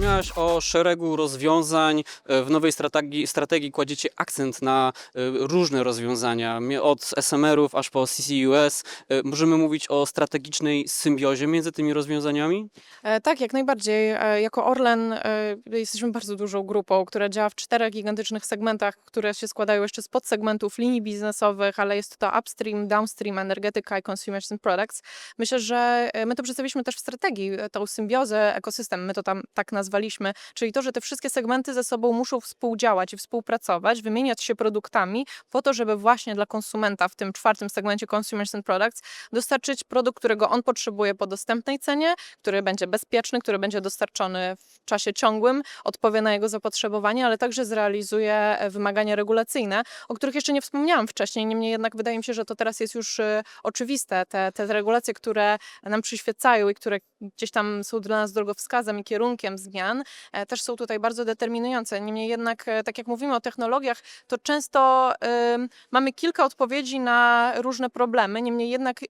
Wspomniałaś o szeregu rozwiązań. E, W nowej strategii, strategii kładziecie akcent na e, różne rozwiązania, od SMR-ów aż po CCUS. E, Możemy mówić o strategicznej symbiozie między tymi rozwiązaniami? Tak, jak najbardziej. Jako Orlen jesteśmy bardzo dużą grupą, która działa w czterech gigantycznych segmentach, które się składają jeszcze z podsegmentów linii biznesowych, ale jest to upstream, downstream, energetyka i consumers and products. Myślę, że my to przedstawiliśmy też w strategii, tą symbiozę ekosystem, my to tam tak nazwaliśmy, czyli to, że te wszystkie segmenty ze sobą muszą współdziałać i współpracować, wymieniać się produktami po to, żeby właśnie dla konsumenta w tym czwartym segmencie consumers and products dostarczyć produkt, którego on potrzebuje po dostępnej cenie, który będzie bezpieczny, który będzie dostarczony w czasie ciągłym, odpowie na jego zapotrzebowanie, ale także zrealizuje e, wymagania regulacyjne, o których jeszcze nie wspomniałam wcześniej. Niemniej jednak wydaje mi się, że to teraz jest już e, oczywiste. Te, te regulacje, które nam przyświecają i które gdzieś tam są dla nas drogowskazem i kierunkiem zmian, e, też są tutaj bardzo determinujące. Niemniej jednak, e, tak jak mówimy o technologiach, to często mamy kilka odpowiedzi na różne problemy. Niemniej jednak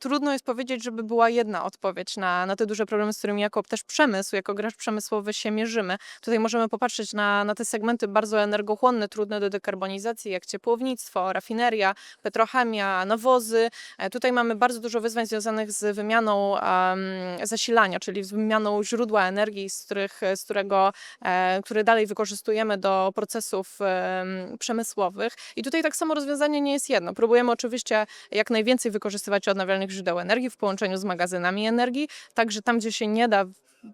trudno jest powiedzieć, żeby była jedna odpowiedź na, na te duże problemy, z którymi jako też przemysł, jako gracz przemysłowy się mierzymy. Tutaj możemy popatrzeć na, na te segmenty bardzo energochłonne, trudne do dekarbonizacji, jak ciepłownictwo, rafineria, petrochemia, nawozy. E, Tutaj mamy bardzo dużo wyzwań związanych z wymianą em, zasilania, czyli z wymianą źródła energii, z, których, z którego, e, które dalej wykorzystujemy do procesów em, przemysłowych. I tutaj tak samo rozwiązanie nie jest jedno. Próbujemy oczywiście jak najwięcej wykorzystywać odnawialnych źródeł energii w połączeniu z magazynami energii, także tam, gdzie się nie da,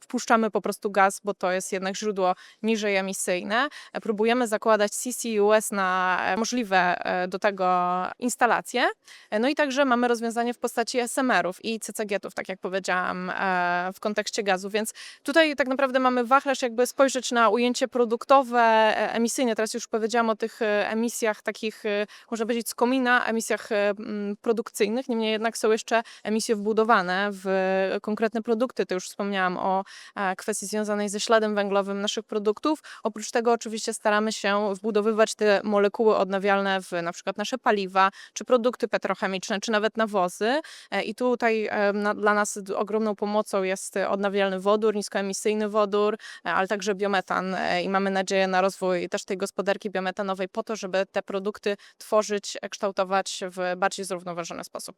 wpuszczamy po prostu gaz, bo to jest jednak źródło niżej emisyjne. E, Próbujemy zakładać CCUS na e, możliwe e, do tego instalacje. No i także mamy rozwiązanie w postaci SMR-ów i CCG-ów, tak jak powiedziałam, w kontekście gazu, więc tutaj tak naprawdę mamy wachlarz jakby spojrzeć na ujęcie produktowe, emisyjne. Teraz już powiedziałam o tych emisjach takich, można powiedzieć, z komina, emisjach produkcyjnych. Niemniej jednak są jeszcze emisje wbudowane w konkretne produkty. To już wspomniałam o e, kwestii związanej ze śladem węglowym naszych produktów. Oprócz tego oczywiście staramy się wbudowywać te molekuły odnawialne w na przykład nasze paliwa, czy produkty petrochemiczne, czy nawet nawozy. E, I tutaj e, dla nas ogromną pomocą jest odnawialny wodór, niskoemisyjny wodór, ale także biometan. I mamy nadzieję na rozwój też tej gospodarki biometanowej po to, żeby te produkty tworzyć, kształtować w bardziej zrównoważony sposób.